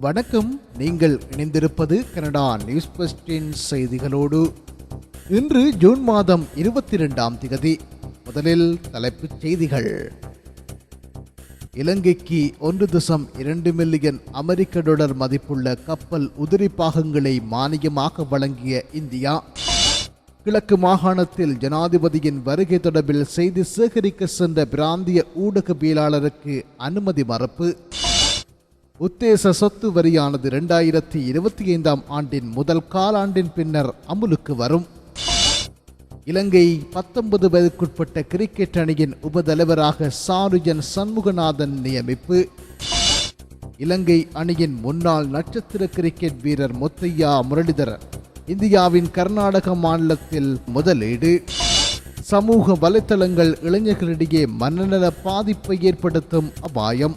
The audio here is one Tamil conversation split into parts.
வணக்கம். நீங்கள் இணைந்திருப்பது கனடா நியூஸ் பஸ்டின் செய்திகளோடு. இன்று ஜூன் மாதம் இருபத்தி இரண்டாம் திகதி. முதலில் தலைப்புச் செய்திகள். இலங்கைக்கு ஒன்று தசம் இரண்டு மில்லியன் அமெரிக்க டாலர் மதிப்புள்ள கப்பல் உதிரி பாகங்களை மானியமாக வழங்கிய இந்தியா. கிழக்கு மாகாணத்தில் ஜனாதிபதியின் வருகை தொடர்பில் செய்தி சேகரிக்க சென்ற பிராந்திய ஊடகவியலாளருக்கு அனுமதி மறுப்பு. உத்தேச சொத்து வரியானது இரண்டாயிரத்தி இருபத்தி ஐந்தாம் ஆண்டின் முதல் காலாண்டின் பின்னர் அமுலுக்கு வரும். இலங்கை பத்தொன்பது வயதுக்குட்பட்ட கிரிக்கெட் அணியின் உபதலைவராக சாருஜன் சண்முகநாதன் நியமிப்பு. இலங்கை அணியின் முன்னாள் நட்சத்திர கிரிக்கெட் வீரர் முத்தையா முரளிதரன் இந்தியாவின் கர்நாடக மாநிலத்தில் முதலீடு. சமூக வலைத்தளங்கள் இளைஞர்களிடையே மனநல பாதிப்பை ஏற்படுத்தும் அபாயம்.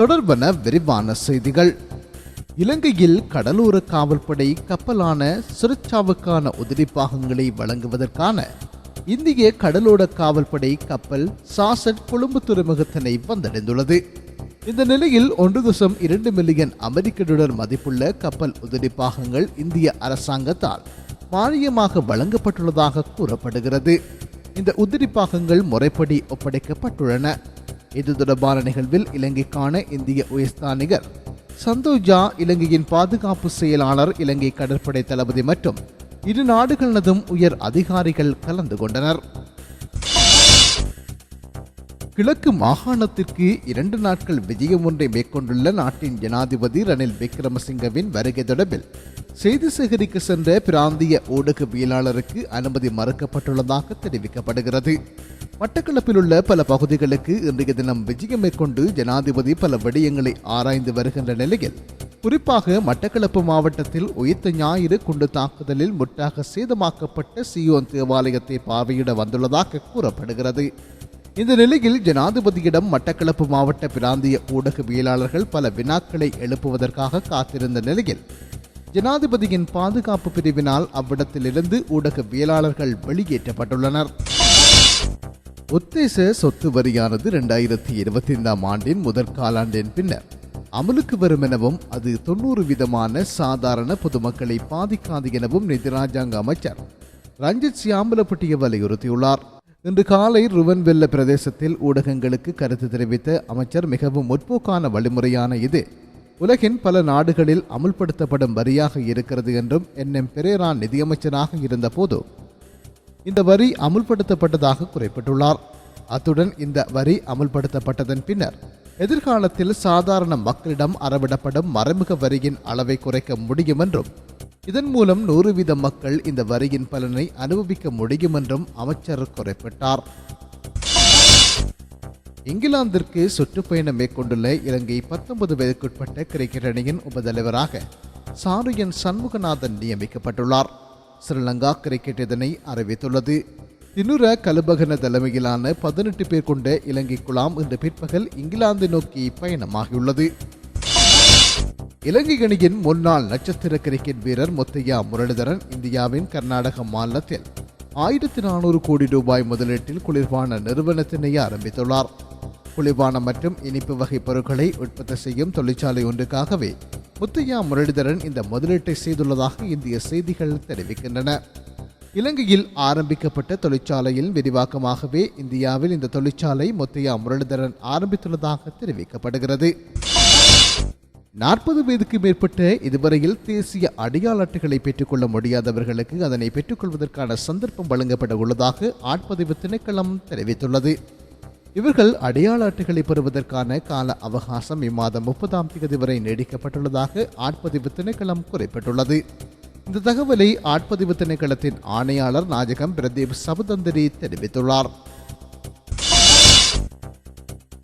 தொடர்பன விரிவான செய்திகள். இலங்கையில் கடலோர காவல்படை கப்பலான சுரட்சாவுக்கான உதிரி பாகங்களை வழங்குவதற்கான இந்திய கடலோர காவல்படை கப்பல் சாசட் கொழும்பு துறைமுகத்தினை வந்தடைந்துள்ளது. இந்த நிலையில் ஒன்று தசம் இரண்டு மில்லியன் அமெரிக்க டாலர் மதிப்புள்ள கப்பல் உதிரி பாகங்கள் இந்திய அரசாங்கத்தால் மானியமாக வழங்கப்பட்டுள்ளதாக கூறப்படுகிறது. இந்த உதிரி பாகங்கள் முறைப்படி ஒப்படைக்கப்பட்டுள்ளன. இது தொடர்பான நிகழ்வில் இலங்கைக்கான இந்திய உயர்ஸ்தானிகர் சந்தோஜா இலங்கையின் பாதுகாப்பு செயலாளர் இலங்கை கடற்படை தளபதி மற்றும் இரு நாடுகளதும் உயர் அதிகாரிகள் கலந்து கொண்டனர். கிழக்கு மாகாணத்திற்கு இரண்டு நாட்கள் விஜயம் ஒன்றை மேற்கொண்டுள்ள நாட்டின் ஜனாதிபதி ரணில் விக்ரமசிங்கவின் வருகை தொடர்பில் செய்தி சேகரிக்க சென்ற பிராந்திய ஊடகவியலாளருக்கு அனுமதி மறுக்கப்பட்டுள்ளதாக தெரிவிக்கப்படுகிறது. மட்டக்களப்பில் உள்ள பல பகுதிகளுக்கு இன்றைய தினம் விஜயம் மேற்கொண்டு ஜனாதிபதி பல விடயங்களை ஆராய்ந்து வருகின்ற நிலையில் குறிப்பாக மட்டக்களப்பு மாவட்டத்தில் உயிர்த்த ஞாயிறு குண்டு தாக்குதலில் முற்றாக சேதமாக்கப்பட்ட சியோன் தேவாலயத்தை பார்வையிட வந்துள்ளதாக கூறப்படுகிறது. இந்த நிலையில் ஜனாதிபதியிடம் மட்டக்களப்பு மாவட்ட பிராந்திய ஊடகவியலாளர்கள் பல வினாக்களை எழுப்புவதற்காக காத்திருந்த நிலையில் ஜனாதிபதியின் பாதுகாப்பு பிரிவினால் அவ்விடத்திலிருந்து ஊடகவியலாளர்கள் வெளியேற்றப்பட்டுள்ளனர். உத்தேச சொத்து வரியானது இரண்டாயிரத்தி இருபத்தி ஐந்தாம் ஆண்டின் முதற் காலாண்டின் பின்னர். அமலுக்கு வரும் எனவும் அது தொண்ணூறு விதமான சாதாரண பொதுமக்களை பாதிக்காது எனவும் நிதி ராஜாங்க அமைச்சர் ரஞ்சித் சியாம்பலப்பட்டிய வலியுறுத்தியுள்ளார். இன்று காலை ருவன்வெல்ல பிரதேசத்தில் ஊடகங்களுக்கு கருத்து தெரிவித்த அமைச்சர் மிகவும் முற்போக்கான வழிமுறையான இது. உலகின் பல நாடுகளில் அமுல்படுத்தப்படும் வரியாக இருக்கிறது என்றும் என் எம் பெரேரா நிதியமைச்சராக இருந்தபோது இந்த வரி அமுல்படுத்தப்பட்டதாக குறிப்பிட்டுள்ளார். அத்துடன் இந்த வரி அமுல்படுத்தப்பட்டதன் பின்னர் எதிர்காலத்தில் சாதாரண மக்களிடம் அறவிடப்படும் மறைமுக வரியின் அளவை குறைக்க முடியும் என்றும் இதன் மூலம் நூறு வீத மக்கள் இந்த வரியின் பலனை அனுபவிக்க முடியும் என்றும் அமைச்சர் குறிப்பிட்டார். இங்கிலாந்திற்கு சுற்றுப்பயணம் மேற்கொண்டுள்ள இலங்கை பத்தொன்பது வயதுக்குட்பட்ட கிரிக்கெட் அணியின் உபதலைவராக சாருயன் சண்முகநாதன் நியமிக்கப்பட்டுள்ளார். ஸ்ரீலங்கா கிரிக்கெட் இதனை அறிவித்துள்ளது. தினுர கலுபகன தலைமையிலான பதினெட்டு பேர் கொண்ட இலங்கை குழாம் இன்று பிற்பகல் இங்கிலாந்து நோக்கி பயணமாகியுள்ளது. இலங்கை அணியின் முன்னாள் நட்சத்திர கிரிக்கெட் வீரர் முத்தையா முரளிதரன் இந்தியாவின் கர்நாடக மாநிலத்தில் ஆயிரத்தி நானூறு கோடி ரூபாய் முதலீட்டில் குளிர்பான நிறுவனத்தினை ஆரம்பித்துள்ளார். குளிர்பானம் மற்றும் இனிப்பு வகை பொருட்களை உற்பத்தி செய்யும் தொழிற்சாலை ஒன்றுக்காகவே முத்தையா முரளிதரன் இந்த முதலீட்டை செய்துள்ளதாக இந்திய செய்திகள் தெரிவிக்கின்றன. இலங்கையில் ஆரம்பிக்கப்பட்ட தொழிற்சாலையில் விரிவாக்கமாகவே இந்தியாவில் இந்த தொழிற்சாலை முத்தையா முரளிதரன் ஆரம்பித்துள்ளதாக தெரிவிக்கப்படுகிறது. நாற்பது வயதுக்கு மேற்பட்ட இதுவரையில் தேசிய அடையாள அட்டைகளை பெற்றுக்கொள்ள முடியாதவர்களுக்கு அதனை பெற்றுக்கொள்வதற்கான சந்தர்ப்பம் வழங்கப்பட உள்ளதாக ஆட்பதிவு திணைக்களம் தெரிவித்துள்ளது. இவர்கள் அடையாள அட்டைகளை பெறுவதற்கான கால அவகாசம் இம்மாதம் முப்பதாம் தேதி வரை நீடிக்கப்பட்டுள்ளதாக ஆட்பதிவு திணைக்களம் குறிப்பிட்டுள்ளது. இந்த தகவலை ஆட்பதிவு திணைக்களத்தின் ஆணையாளர் நாயகம் பிரதீப் சபதந்திரி தெரிவித்துள்ளார்.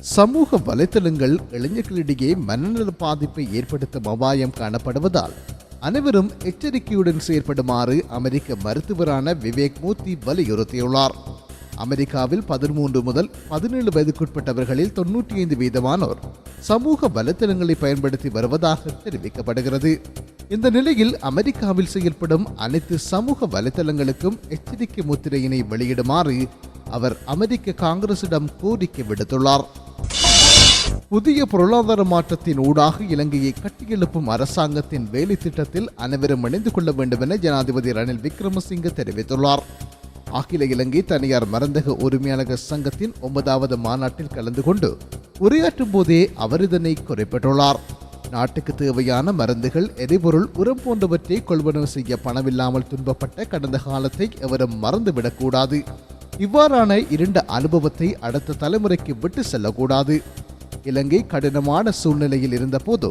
சமூக வலைத்தளங்கள் இளைஞர்களிடையே மனநல பாதிப்பை ஏற்படுத்தும் அபாயம் காணப்படுவதால் அனைவரும் எச்சரிக்கையுடன் செயற்படுமாறு அமெரிக்க மருத்துவரான விவேக் மூர்த்தி வலியுறுத்தியுள்ளார். அமெரிக்காவில் பதிமூன்று முதல் பதினேழு வயதுக்குட்பட்டவர்களில் தொன்னூற்றி ஐந்து வீதமானோர் சமூக வலைத்தளங்களை பயன்படுத்தி வருவதாக தெரிவிக்கப்படுகிறது. இந்த நிலையில் அமெரிக்காவில் செயல்படும் அனைத்து சமூக வலைத்தளங்களுக்கும் எச்சரிக்கை முத்திரையினை வெளியிடுமாறு அவர் அமெரிக்க காங்கிரசிடம் கோரிக்கை விடுத்துள்ளார். புதிய பொருளாதார மாற்றத்தின் ஊடாக இலங்கையை கட்டியெழுப்பும் அரசாங்கத்தின் வேலை திட்டத்தில் அனைவரும் இணைந்து கொள்ள வேண்டும் என ஜனாதிபதி ரணில் விக்ரமசிங்க தெரிவித்துள்ளார். அகில இலங்கை தனியார் மருந்தக உரிமையாளர்கள் சங்கத்தின் ஒன்பதாவது மாநாட்டில் கலந்து கொண்டு உரையாற்றும் போதே அவர் இதனை குறிப்பிட்டுள்ளார். நாட்டுக்கு தேவையான மருந்துகள் எரிபொருள் உரம் போன்றவற்றை கொள்வனவு செய்ய பணமில்லாமல் துன்பப்பட்ட கடந்த காலத்தை எவரும் மறந்துவிடக்கூடாது. இவ்வாறான இருண்ட அனுபவத்தை அடுத்த தலைமுறைக்கு விட்டு செல்லக்கூடாது. இலங்கை கடினமான சூழ்நிலையில் இருந்தபோது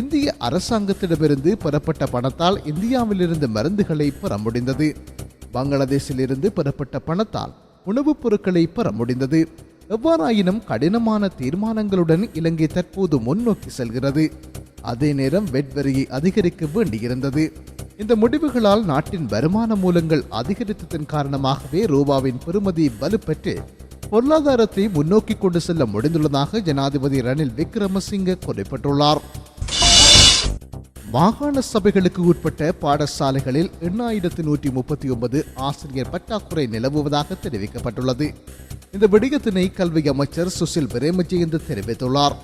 இந்திய அரசாங்கத்திடமிருந்து பெறப்பட்ட பணத்தால் இந்தியாவிலிருந்து மருந்துகளை பெற முடிந்தது. பங்களாதேஷில் இருந்து பெறப்பட்ட பணத்தால் உணவுப் பொருட்களை பெற முடிந்தது. எவ்வாறாயினும் கடினமான தீர்மானங்களுடன் இலங்கை தற்போது முன்னோக்கி செல்கிறது. அதே நேரம் வெட்வரியை அதிகரிக்க வேண்டியிருந்தது. இந்த முடிவுகளால் நாட்டின் வருமான மூலங்கள் அதிகரித்ததன் காரணமாகவே ரூபாவின் பெறுமதி வலுப்பெற்று பொருளாதாரத்தை முன்னோக்கி கொண்டு செல்ல முடிந்துள்ளதாக ஜனாதிபதி ரணில் விக்ரமசிங்க குறிப்பிட்டுள்ளார். மாகாண சபைகளுக்கு உட்பட்ட பாடசாலைகளில் எண்ணாயிரத்து நூற்றி முப்பத்தி ஒன்பது ஆசிரியர் பற்றாக்குறை நிலவுவதாக தெரிவிக்கப்பட்டுள்ளது. இந்த விடயத்தினை கல்வி அமைச்சர் சுசில் பிரேமஜெயந்த் தெரிவித்துள்ளார்.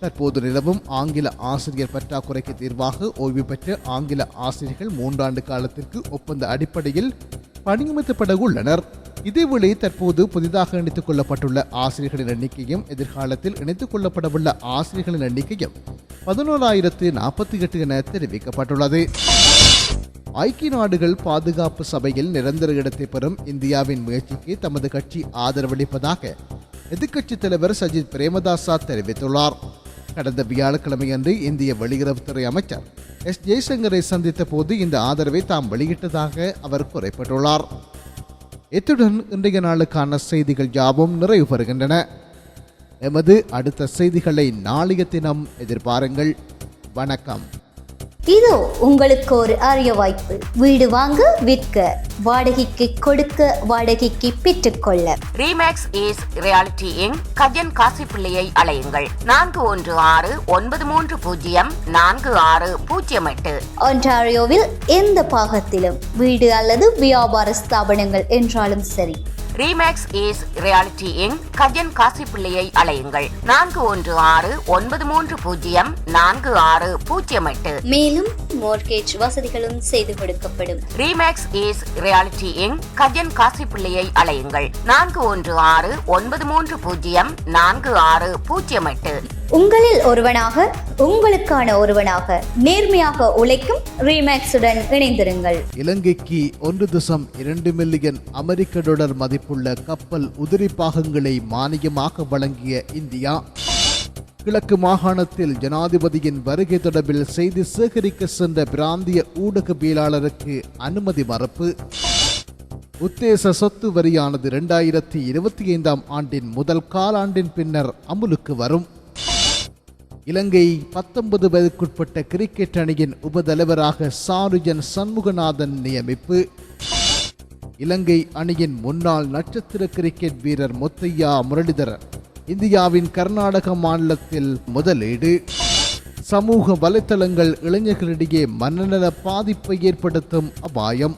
தற்போது நிலவும் ஆங்கில ஆசிரியர் பற்றாக்குறைக்கு தீர்வாக ஓய்வு பெற்ற ஆங்கில ஆசிரியர்கள் மூன்றாண்டு காலத்திற்கு ஒப்பந்த அடிப்படையில் பணியமர்த்தப்பட உள்ளனர். இதேவேளை தற்போது புதிதாக இணைத்துக் கொள்ளப்பட்டுள்ள ஆசிரியர்களின் எண்ணிக்கையும் எதிர்காலத்தில் இணைத்துக் கொள்ளப்படவுள்ள ஆசிரியர்களின் எண்ணிக்கையும் பதினோராயிரத்து நாற்பத்தி எட்டு என தெரிவிக்கப்பட்டுள்ளது. ஐக்கிய நாடுகள் பாதுகாப்பு சபையில் நிரந்தர இடத்தை பெறும் இந்தியாவின் முயற்சிக்கு தமது கட்சி ஆதரவளிப்பதாக எதிர்க்கட்சித் தலைவர் சஜித் பிரேமதாசா தெரிவித்துள்ளார். கடந்த வியாழக்கிழமையன்று இந்திய வெளியுறவுத்துறை அமைச்சர் எஸ் ஜெய்சங்கரை சந்தித்த போது இந்த ஆதரவை தாம் வெளியிட்டதாக அவர் குறிப்பிட்டுள்ளார். இத்துடன் இன்றைய நாளுக்கான செய்திகள் யாவும் நிறைவு பெறுகின்றன. எமது அடுத்த செய்திகளை நாளைய தினம் எதிர்பாருங்கள். வணக்கம். இதோ உங்களுக்கு ஒரு அரிய வாய்ப்பு. வீடு வாங்க விற்க வாடகைக்கு கொடுக்க வாடகைக்கு பெற்றுக்கொள்ள Remax is reality in Gajan Kashi பிள்ளையை அலையுங்கள் நான்கு ஒன்று ஆறு ஒன்பது மூன்று பூஜ்ஜியம் நான்கு ஆறு பூஜ்ஜியம் எட்டு. ஒன்டாரியோவில் எந்த பாகத்திலும் வீடு அல்லது வியாபார ஸ்தாபனங்கள் என்றாலும் சரி. Remax is reality in Gajan Kashi பிள்ளையை அலையுங்கள் நான்கு ஒன்று ஆறு ஒன்பது மூன்று பூஜ்ஜியம் நான்கு ஆறு பூஜ்ஜியம் எட்டு. மேலும் மோர்கேஜ் வசதிகளும் செய்து கொடுக்கப்படும். Remax is reality in Gajan Kashi பிள்ளையை அலையுங்கள் நான்கு ஒன்று ஆறு ஒன்பது மூன்று பூஜ்ஜியம் நான்கு ஆறு பூஜ்ஜியம் எட்டு. உங்களில் ஒருவனாக உங்களுக்கான ஒருவனாக நேர்மையாக உழைக்கும் ரீமேக்ஸுடன் இணைந்திருங்கள். இலங்கைக்கு ஒன்று தசம் இரண்டு மில்லியன் அமெரிக்க டாலர் உள்ள கப்பல் உதிரி பாகங்களை மானியமாக வழங்கிய இந்தியா. கிழக்கு மாகாணத்தில் ஜனாதிபதியின் வருகை தொடர்பில் செய்தி சேகரிக்க சென்ற பிராந்திய ஊடகவியலாளருக்கு அனுமதி மறுப்பு. உத்தேச சொத்து வரியானது இரண்டாயிரத்தி இருபத்தி ஐந்தாம் ஆண்டின் முதல் காலாண்டின் பின்னர் அமுலுக்கு வரும். இலங்கை பத்தொன்பது வயதுக்குட்பட்ட கிரிக்கெட் அணியின் உபதலைவராக சாருஜன் சண்முகநாதன் நியமிப்பு. இலங்கை அணியின் முன்னாள் நட்சத்திர கிரிக்கெட் வீரர் முத்தையா முரளிதரன் இந்தியாவின் கர்நாடக மாநிலத்தில் முதலீடு. சமூக வலைத்தளங்கள் இளைஞர்களிடையே மனநல பாதிப்பை ஏற்படுத்தும் அபாயம்.